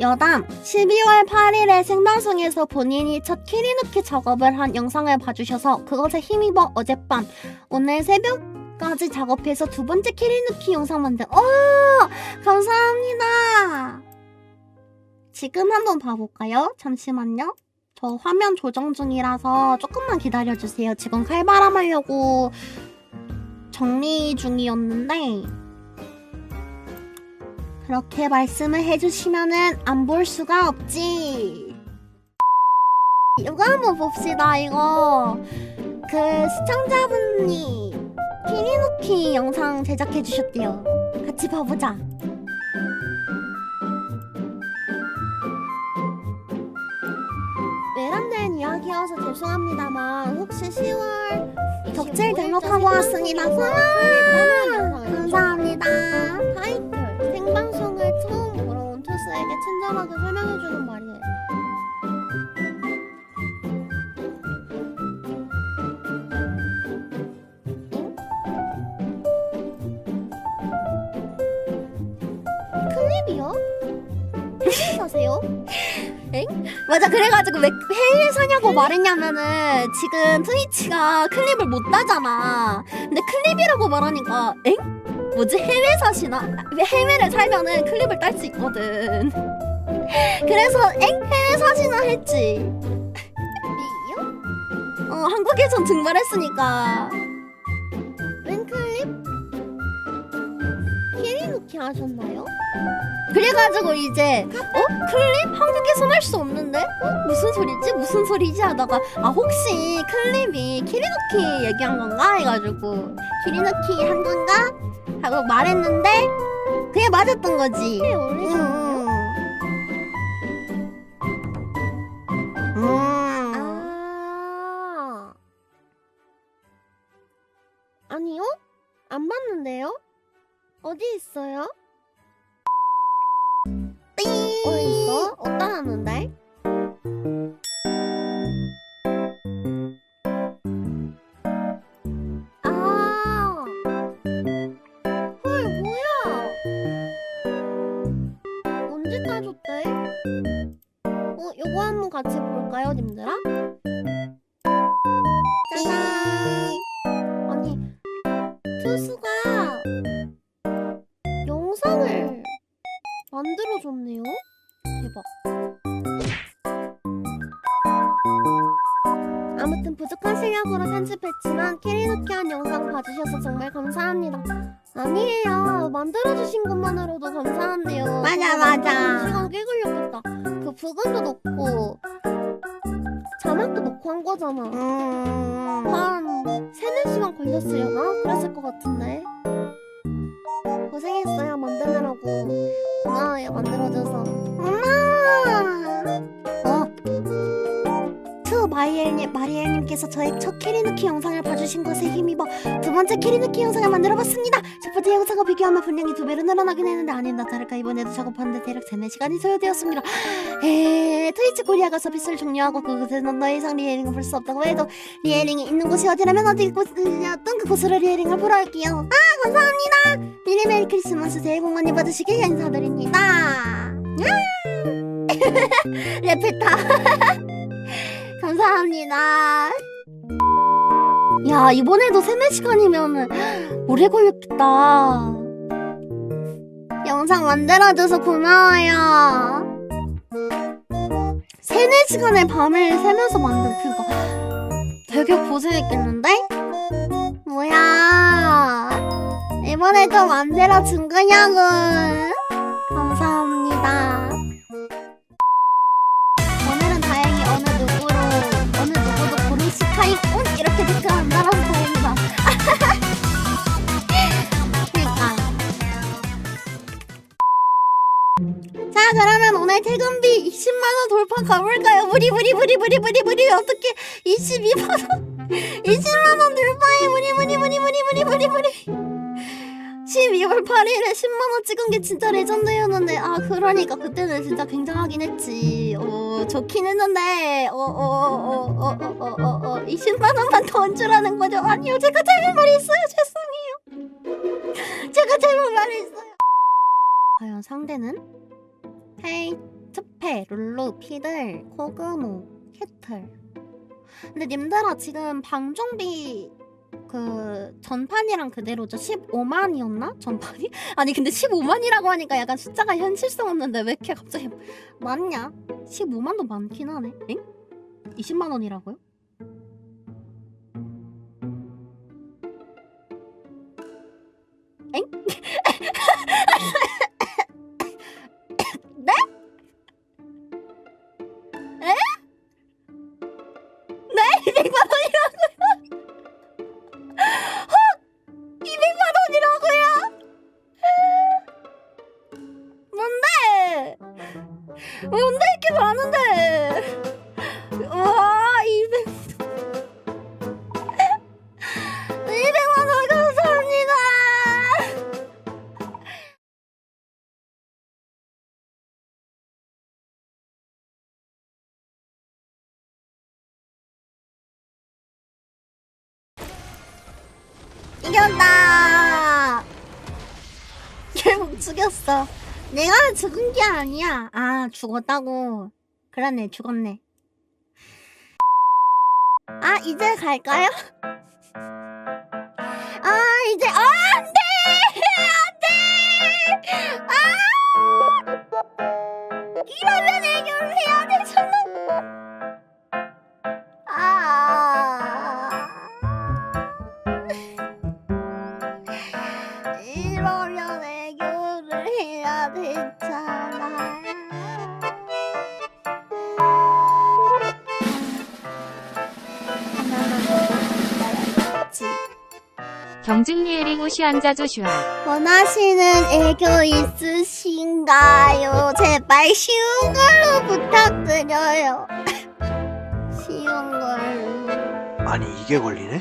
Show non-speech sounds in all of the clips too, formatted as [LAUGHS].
여담 12월 8일에 생방송에서 본인이 첫 키리누키 작업을 한 영상을 봐주셔서 그것에 힘입어 어젯밤 오늘 새벽 까지 작업해서 두 번째 키리누키 영상 만든 어 감사합니다. 지금 한번 봐볼까요? 잠시만요. 저 화면 조정 중이라서 조금만 기다려주세요. 지금 칼바람 하려고 정리 중이었는데 그렇게 말씀을 해주시면은 안 볼 수가 없지. 이거 한번 봅시다, 이거. 그 시청자분이 키리누키 영상 제작해주셨대요. 같이 봐보자. 외람된 이야기여서 죄송합니다만 혹시 10월 덕질 등록하고 왔습니다. 와! 감사합니다. 타이틀 투스에게 친절하게 설명해주는 말이에요. 클립이요? 해외 사세요? 엥? 맞아 그래가지고 왜 해외 사냐고 말했냐면은 지금 트위치가 클립을 못 따잖아 근데 클립이라고 말하니까 엥? 뭐지 해외 사시나? 왜 해외를 살면은 클립을 딸 수 있거든. 그래서 엥 해외 사시나 했지. [LAUGHS] 미요? 어 한국에선 증발했으니까. 키리누키 하셨나요? 그래가지고 이제 어 클립 한국에선 할 수 없는데 어 무슨 소리지 무슨 소리지 하다가 아 혹시 클립이 키리누키 얘기한 건가 해가지고 키리누키 한 건가 하고 말했는데 그게 맞았던 거지. 음. 음. 아. 아니요? 안 봤는데요? 어디 있어요? 띵! 어디 있어? 어디다 놨는데? 아. 헐 뭐야? 언제 따줬대? 어 요거 한번 같이 볼까요, 님들아? 실력으로 편집했지만 키리누키 한 영상 봐주셔서 정말 감사합니다. 아니에요. 만들어주신 것만으로도 감사한데요. 맞아, 맞아. 시간 꽤 걸렸겠다. 그 부근도 넣고, 자막도 넣고 한 거잖아. 한 3, 4시간 걸렸으려나? 그랬을 것 같은데. 고생했어요, 만드느라고. 고마워요, 만들어줘서. 마리엘님, 마리엘님께서 저의 첫 키리누키 영상을 봐주신 것에 힘입어 두 번째 키리누키 영상을 만들어봤습니다. 첫 번째 영상과 비교하면 분량이 두 배로 늘어나긴 했는데 아닌다 다를까 이번에도 작업하는데 대략 3, 4시간이 소요되었습니다. 에 트위치 코리아가 서비스를 종료하고 그곳에는 더 이상 리에링을 볼 수 없다고 해도 리에링이 있는 곳이 어디라면 어디 곳이었던 그곳으로 리에링을 보러 갈게요. 아 감사합니다. 미리 메리 크리스마스 새해 복 많이 받으시길 인사드립니다. [LAUGHS] 레페타 [LAUGHS] 감사합니다. 야 이번에도 3, 4시간이면 오래 걸렸겠다. 영상 만들어줘서 고마워요. 3, 4시간을 밤을 새면서 만든 그거 되게 고생했겠는데? 뭐야 이번에도 만들어준 거냐고 20만원 돌파 가볼까요? 무리 무리 무리 무리 무리 무리. 어떻게 22만원? 20만원 [LAUGHS] 돌파해. 무리 무리 무리 무리 무리 무리 무리. 12월 8일에 10만원 찍은 게 진짜 레전드였는데. 아 그러니까 그때는 진짜 굉장하긴 했지. 어 좋긴 했는데. 어어어어어어어 20만원만 더 얹으라는 거죠? 아니요 제가 잘못 말했어요. 죄송해요. [LAUGHS] 제가 잘못 말했어요. 과연 상대는? 헤이 페페, 룰루, 피들, 코그모, 캐틀. 근데 님들아 지금 방종비 그 전판이랑 그대로죠? 15만이었나? 전판이? [LAUGHS] 아니 근데 15만이라고 하니까 약간 숫자가 현실성 없는데 왜 이렇게 갑자기 [LAUGHS] 많냐? 15만도 많긴 하네. 엥? 20만 원이라고요? 엥? [LAUGHS] 뭔데 이렇게 많은데? 와, 200. 200만 원 감사합니다. 이겼다. [LAUGHS] 결국 죽였어. 내가 죽은 게 아니야. 아, 죽었다고. 그러네, 죽었네. 아, 이제 갈까요? 아, 이제, 아, 안 돼! 안 돼! 아! 이러면 애교를 해야 되잖아. 경증리에링 우시앙자 조슈아 원하시는 애교 있으신가요? 제발 쉬운 걸로 부탁드려요. [LAUGHS] 쉬운 걸로, 아니 이게 걸리네?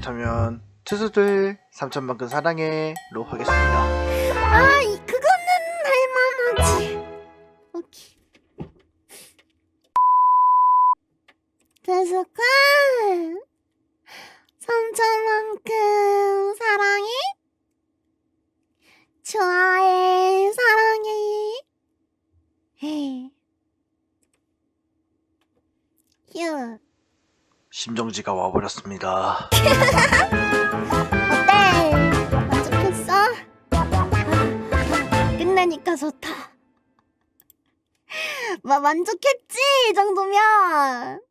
그렇다면 투수들 3천만큼 사랑해로 하겠습니다 아, 이, 그거는 할만하지. 오케이. 대수가 삼천만큼 사랑해. 좋아해, 사랑해. 헤. 휴. 심정지가 와버렸습니다 어때? 만족했어? 아, 끝나니까 좋다. 마, 만족했지? 이 정도면.